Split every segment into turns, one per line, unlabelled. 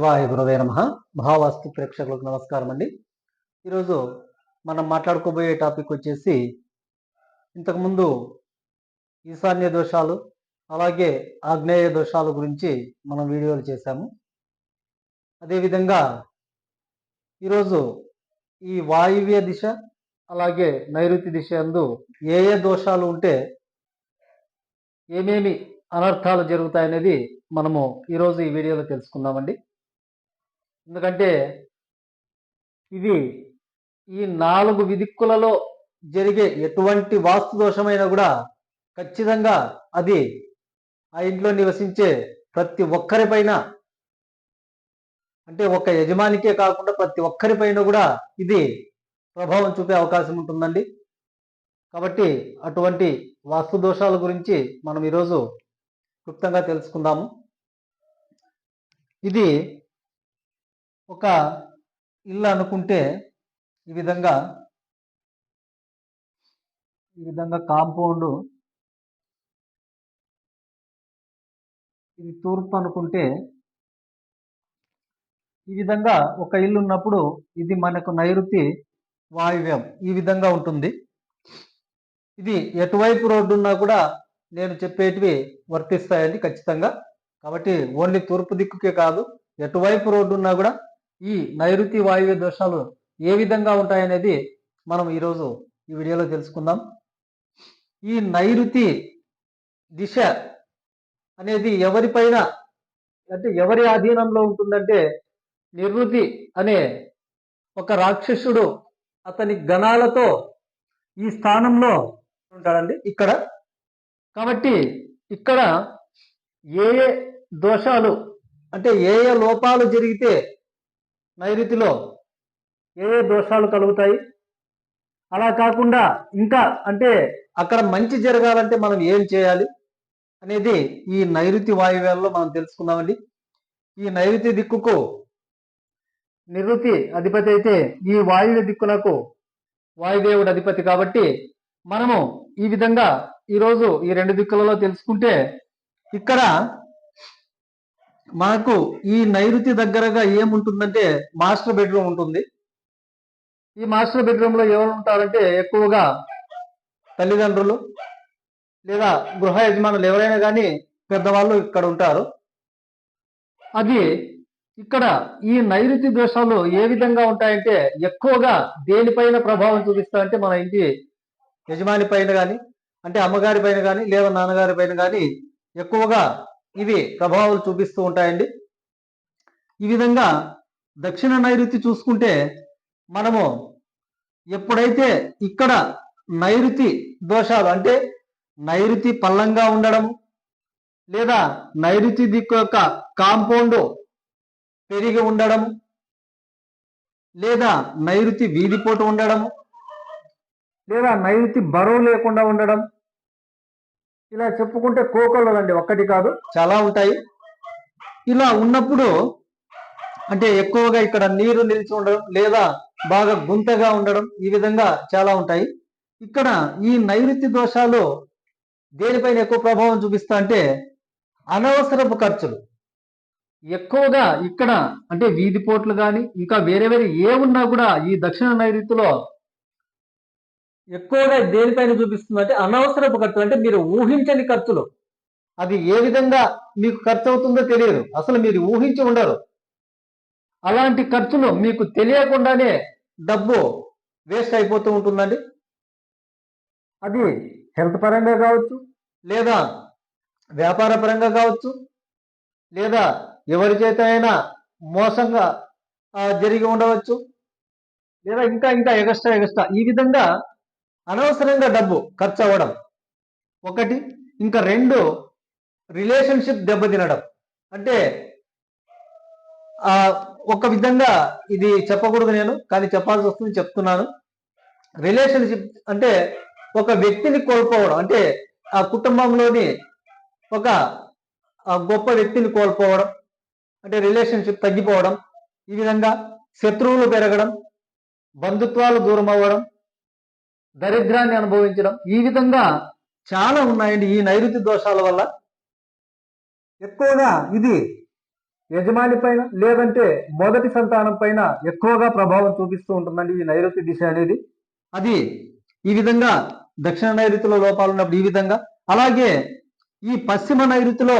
శివాయ గురవే నమ. భావాస్తు ప్రేక్షకులకు నమస్కారం అండి ఈరోజు మనం మాట్లాడుకోబోయే టాపిక్ వచ్చేసి ఇంతకుముందు ఈశాన్య దోషాలు అలాగే ఆగ్నేయ దోషాల గురించి మనం వీడియోలు చేశాము. అదేవిధంగా ఈరోజు ఈ వాయువ్య దిశ అలాగే నైరుతి దిశ అందు ఏ ఏ దోషాలు ఉంటే ఏమేమి అనర్థాలు జరుగుతాయనేది మనము ఈరోజు ఈ వీడియోలో తెలుసుకుందామండి. ఎందుకంటే ఇది ఈ నాలుగు విదిక్కులలో జరిగే ఎటువంటి వాస్తు దోషమైనా కూడా ఖచ్చితంగా అది ఆ ఇంట్లో నివసించే ప్రతి ఒక్కరిపైన అంటే ఒక యజమానికే కాకుండా ప్రతి ఒక్కరిపైన కూడా ఇది ప్రభావం చూపే అవకాశం ఉంటుందండి. కాబట్టి అటువంటి వాస్తు దోషాల గురించి మనం ఈరోజు క్లుప్తంగా తెలుసుకుందాము. ఇది ఒక ఇల్లు అనుకుంటే ఈ విధంగా ఈ విధంగా కాంపౌండ్ ఇది తూర్పు అనుకుంటే ఈ విధంగా ఒక ఇల్లు ఉన్నప్పుడు ఇది మనకు నైరుతి వాయువ్యం. ఈ విధంగా ఉంటుంది. ఇది ఎటువైపు రోడ్డు ఉన్నా కూడా నేను చెప్పేటివి వర్తిస్తాయండి ఖచ్చితంగా. కాబట్టి ఓన్లీ తూర్పు దిక్కుకే కాదు ఎటువైపు రోడ్డు ఉన్నా కూడా ఈ నైరుతి వాయువ్య దోషాలు ఏ విధంగా ఉంటాయనేది మనం ఈరోజు ఈ వీడియోలో తెలుసుకుందాం. ఈ నైరుతి దిశ అనేది ఎవరిపైన అంటే ఎవరి అధీనంలో ఉంటుందంటే నిర్వృతి అనే ఒక రాక్షసుడు అతని గణాలతో ఈ స్థానంలో ఉంటాడండి ఇక్కడ. కాబట్టి ఇక్కడ ఏ ఏ దోషాలు అంటే ఏ ఏ లోపాలు జరిగితే నైరుతిలో ఏ ఏ దోషాలు కలుగుతాయి? అలా కాకుండా ఇంకా అంటే అక్కడ మంచి జరగాలంటే మనం ఏం చేయాలి? అనేది ఈ నైరుతి వాయువ్యాల్లో మనం తెలుసుకుందామండి. ఈ నైరుతి దిక్కుకు నిరుతి అధిపతి అయితే ఈ వాయువ్య దిక్కులకు వాయుదేవుడు అధిపతి కాబట్టి మనము ఈ విధంగా ఈరోజు ఈ రెండు దిక్కులలో తెలుసుకుంటే ఇక్కడ మనకు ఈ నైరుతి దగ్గరగా ఏముంటుందంటే మాస్టర్ బెడ్రూమ్ ఉంటుంది. ఈ మాస్టర్ బెడ్రూమ్లో ఎవరు ఉంటారంటే ఎక్కువగా తల్లిదండ్రులు లేదా గృహ యజమానులు ఎవరైనా కానీ పెద్దవాళ్ళు ఇక్కడ ఉంటారు. అది ఇక్కడ ఈ నైరుతి దోషాలు ఏ విధంగా ఉంటాయంటే ఎక్కువగా దేనిపైన ప్రభావం చూపిస్తాయంటే మన ఇంటి యజమాని పైన కానీ అంటే అమ్మగారి పైన కానీ లేదా నాన్నగారి పైన కానీ ఎక్కువగా ఇవి ప్రభావాలు చూపిస్తూ ఉంటాయండి. ఈ విధంగా దక్షిణ నైరుతి చూసుకుంటే మనము ఎప్పుడైతే ఇక్కడ నైరుతి దోషాలు అంటే నైరుతి పల్లంగా ఉండడం లేదా నైరుతి దిక్కు యొక్క కాంపౌండ్ పెరిగి ఉండడం లేదా నైరుతి వీధిపోటు ఉండడం లేదా నైరుతి బరువు లేకుండా ఉండడం ఇలా చెప్పుకుంటే కోకొల్లలండి ఒక్కటి కాదు. చాలా ఉంటాయి. ఇలా ఉన్నప్పుడు అంటే ఎక్కువగా ఇక్కడ నీరు నిలిచి ఉండడం లేదా బాగా గుంతగా ఉండడం ఈ విధంగా చాలా ఉంటాయి. ఇక్కడ ఈ నైరుతి దోషాలు దేనిపైన ఎక్కువ ప్రభావం చూపిస్తా అంటే అనవసరపు ఖర్చులు. ఎక్కువగా ఇక్కడ అంటే వీధి పోట్లు కానీ ఇంకా వేరే వేరే ఏ ఉన్నా కూడా ఈ దక్షిణ నైరుతిలో ఎక్కువగా దేనిపైన చూపిస్తుంది అంటే అనవసరపు ఖర్చులు అంటే మీరు ఊహించని ఖర్చులు అది ఏ విధంగా మీకు ఖర్చు అవుతుందో తెలియదు. అసలు మీరు ఊహించి ఉండరు. అలాంటి ఖర్చులు మీకు తెలియకుండానే డబ్బు వేస్ట్ అయిపోతూ ఉంటుందండి. అది హెల్త్ పరంగా కావచ్చు. లేదా వ్యాపార పరంగా కావచ్చు. లేదా ఎవరి చేత అయినా మోసంగా జరిగి ఉండవచ్చు. లేదా ఇంకా ఇంకా ఎగస్ట్రా ఎగస్ట్రా. ఈ విధంగా అనవసరంగా డబ్బు ఖర్చు అవ్వడం. ఒకటి ఇంకా రెండు రిలేషన్షిప్ దెబ్బతినడం. అంటే ఒక విధంగా ఇది చెప్పకూడదు నేను కానీ చెప్పాల్సి వస్తుంది చెప్తున్నాను. రిలేషన్షిప్ అంటే ఒక వ్యక్తిని కోల్పోవడం. అంటే ఆ కుటుంబంలోని ఒక గొప్ప వ్యక్తిని కోల్పోవడం. అంటే రిలేషన్షిప్ తగ్గిపోవడం. ఈ విధంగా శత్రువులు పెరగడం. బంధుత్వాలు దూరం అవ్వడం దరిద్రాన్ని అనుభవించడం ఈ విధంగా చాలా ఉన్నాయండి ఈ నైరుతి దోషాల వల్ల. ఎక్కువగా ఇది యజమాని పైన లేదంటే మొదటి సంతానం పైన ఎక్కువగా ప్రభావం చూపిస్తూ ఉంటుందండి ఈ నైరుతి దిశ అనేది. అది ఈ విధంగా దక్షిణ నైరుతిలో లోపాలు ఉన్నప్పుడు ఈ విధంగా అలాగే ఈ పశ్చిమ నైరుతిలో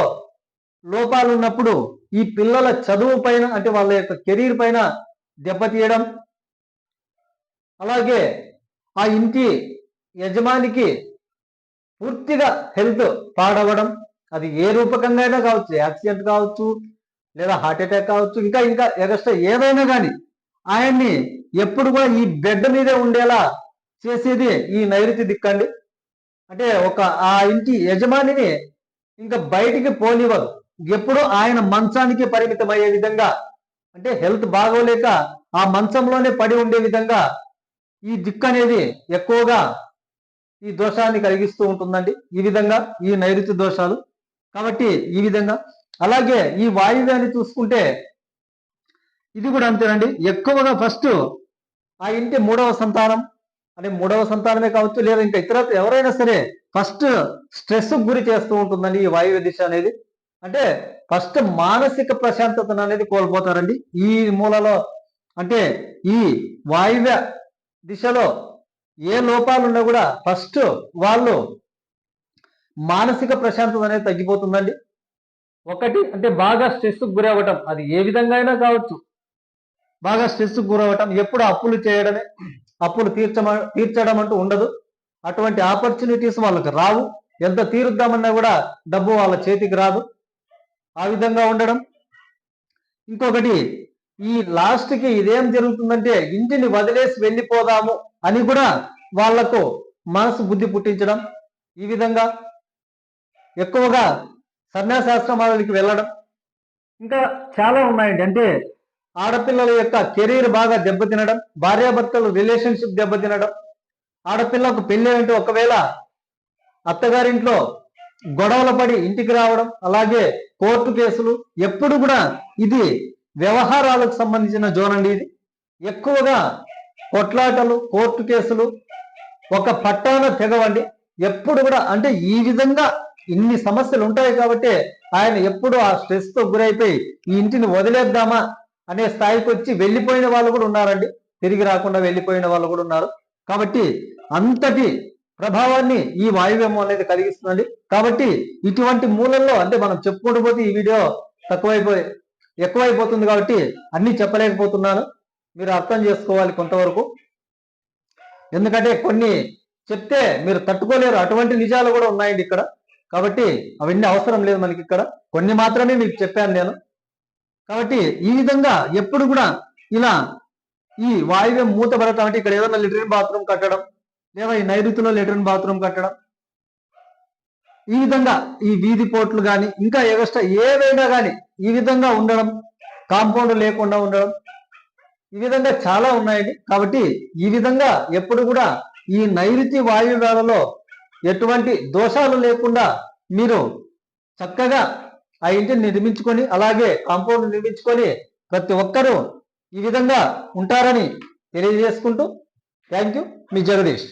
లోపాలు ఉన్నప్పుడు ఈ పిల్లల చదువు పైన అంటే వాళ్ళ యొక్క కెరీర్ పైన దెబ్బతీయడం అలాగే ఆ ఇంటి యజమానికి పూర్తిగా హెల్త్ పాడవడం అది ఏ రూపకంగా అయినా కావచ్చు యాక్సిడెంట్ కావచ్చు లేదా హార్ట్ అటాక్ కావచ్చు ఇంకా ఇంకా ఎగస్ట్రా ఏదైనా కానీ ఆయన్ని ఎప్పుడు కూడా ఈ బెడ్ మీదే ఉండేలా చేసేది ఈ నైరుతి దిక్కండి. అంటే ఒక ఆ ఇంటి యజమానిని ఇంకా బయటికి పోనివ్వదు. ఎప్పుడు ఆయన మంచానికి పరిమితం అయ్యే విధంగా అంటే హెల్త్ బాగోలేక ఆ మంచంలోనే పడి ఉండే విధంగా ఈ దిక్కు అనేది ఎక్కువగా ఈ దోషాన్ని కలిగిస్తూ ఉంటుందండి. ఈ విధంగా ఈ నైరుతి దోషాలు. కాబట్టి ఈ విధంగా. అలాగే ఈ వాయువ్యాన్ని చూసుకుంటే ఇది కూడా అంతేనండి. ఎక్కువగా ఫస్ట్ ఆ ఇంటి మూడవ సంతానం. అంటే మూడవ సంతానమే కావచ్చు లేదా ఇంకా ఇతర ఎవరైనా సరే ఫస్ట్ స్ట్రెస్ గురి చేస్తూ ఉంటుందండి ఈ వాయువ్య దిశ అనేది. అంటే ఫస్ట్ మానసిక ప్రశాంతతను అనేది కోల్పోతారండి. ఈ మూలలో అంటే ఈ వాయువ్య దిశలో ఏ లోపాలు ఉన్నా కూడా ఫస్ట్ వాళ్ళు మానసిక ప్రశాంతత అనేది తగ్గిపోతుందండి. ఒకటి అంటే బాగా స్ట్రెస్కు గురవ్వటం అది ఏ విధంగా అయినా కావచ్చు. బాగా స్ట్రెస్కు గురవ్వటం ఎప్పుడు అప్పులు చేయడమే అప్పులు తీర్చమ తీర్చడం అంటూ ఉండదు. అటువంటి ఆపర్చునిటీస్ వాళ్ళకి రావు. ఎంత తీరుద్దామన్నా కూడా డబ్బు వాళ్ళ చేతికి రాదు. ఆ విధంగా ఉండడం. ఇంకొకటి ఈ లాస్ట్కి ఇదేం జరుగుతుందంటే ఇంటిని వదిలేసి వెళ్ళిపోదాము అని కూడా వాళ్ళకు మనసు బుద్ధి పుట్టించడం ఈ విధంగా ఎక్కువగా సన్యాసాశ్రమాలకి వెళ్ళడం ఇంకా చాలా ఉన్నాయండి. అంటే ఆడపిల్లల యొక్క కెరీర్ బాగా దెబ్బతినడం భార్యాభర్తలు రిలేషన్షిప్ దెబ్బతినడం ఆడపిల్లకు పెళ్ళి అంటే ఒకవేళ అత్తగారింట్లో గొడవలు పడి ఇంటికి రావడం అలాగే కోర్టు కేసులు ఎప్పుడు కూడా ఇది వ్యవహారాలకు సంబంధించిన జోన్ అండి ఇది. ఎక్కువగా కొట్లాటలు కోర్టు కేసులు ఒక పట్టాన తెగవండి. ఎప్పుడు కూడా అంటే ఈ విధంగా ఇన్ని సమస్యలు ఉంటాయి కాబట్టి ఆయన ఎప్పుడు ఆ స్ట్రెస్తో గురైపోయి ఈ ఇంటిని వదిలేద్దామా అనే స్థాయికి వచ్చి వెళ్ళిపోయిన వాళ్ళు కూడా ఉన్నారండి. తిరిగి రాకుండా వెళ్ళిపోయిన వాళ్ళు కూడా ఉన్నారు. కాబట్టి అంతటి ప్రభావాన్ని ఈ వాయువ్యమం అనేది కలిగిస్తుందండి. కాబట్టి ఇటువంటి మూలల్లో అంటే మనం చెప్పుకుంటూ పోతే ఈ వీడియో తక్కువైపోయి ఎక్కువైపోతుంది కాబట్టి అన్ని చెప్పలేకపోతున్నాను. మీరు అర్థం చేసుకోవాలి కొంతవరకు. ఎందుకంటే కొన్ని చెప్తే మీరు తట్టుకోలేరు. అటువంటి నిజాలు కూడా ఉన్నాయండి ఇక్కడ. కాబట్టి అవన్నీ అవసరం లేదు మనకి ఇక్కడ. కొన్ని మాత్రమే మీకు చెప్పాను నేను. కాబట్టి ఈ విధంగా ఎప్పుడు కూడా ఇలా ఈ వాయువ్యం మూతపడటం అంటే ఇక్కడ ఏదైనా లెట్రిన్ బాత్రూమ్ కట్టడం లేదా ఈ నైరుతిలో లెట్రిన్ బాత్రూమ్ కట్టడం ఈ విధంగా ఈ వీధి పోట్లు కానీ ఇంకా ఎగస్ట్రా ఏవైనా కానీ ఈ విధంగా ఉండడం కాంపౌండ్ లేకుండా ఉండడం ఈ విధంగా చాలా ఉన్నాయండి. కాబట్టి ఈ విధంగా ఎప్పుడు కూడా ఈ నైరుతి వాయువ్యాలలో ఎటువంటి దోషాలు లేకుండా మీరు చక్కగా ఆ ఇంటిని నిర్మించుకొని అలాగే కాంపౌండ్ నిర్మించుకొని ప్రతి ఒక్కరూ ఈ విధంగా ఉంటారని తెలియజేసుకుంటూ థ్యాంక్ యూ. మీ జగదీష్.